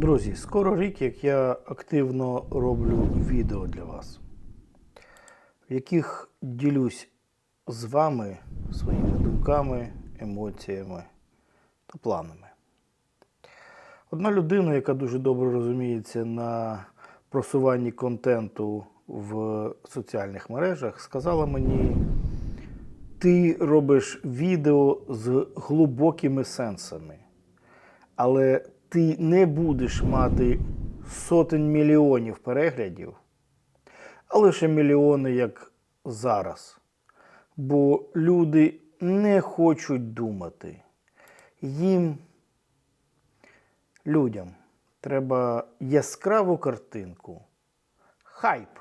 Друзі, скоро рік, як я активно роблю відео для вас, в яких ділюсь з вами своїми думками, емоціями та планами. Одна людина, яка дуже добре розуміється на просуванні контенту в соціальних мережах, сказала мені: ти робиш відео з глибокими сенсами але ти не будеш мати сотень мільйонів переглядів, а лише мільйони, як зараз. Бо люди не хочуть думати. Їм, людям, треба яскраву картинку, хайп.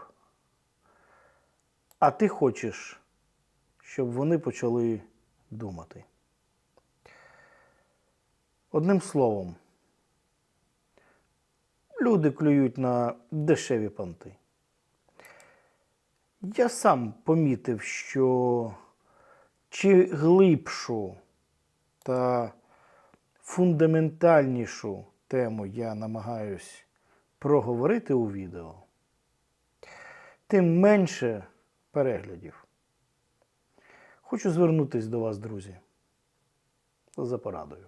А ти хочеш, щоб вони почали думати. Одним словом, люди клюють на дешеві понти. Я сам помітив, що чи глибшу та фундаментальнішу тему я намагаюсь проговорити у відео, тим менше переглядів. Хочу звернутися до вас, друзі, за порадою.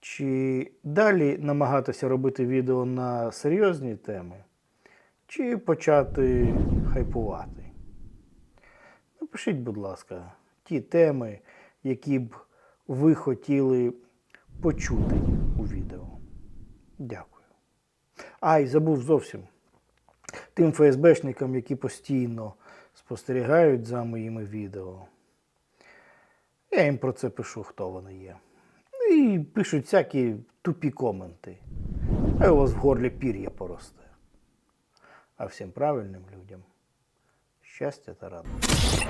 Чи далі намагатися робити відео на серйозні теми, чи почати хайпувати? Напишіть, будь ласка, ті теми, які б ви хотіли почути у відео. Дякую. А, і забув зовсім. Тим ФСБшникам, які постійно спостерігають за моїми відео. Я їм про це пишу, хто вони є. І пишуть всякі тупі коменти. А у вас в горлі пір'я поросте. А всім правильним людям щастя та радості.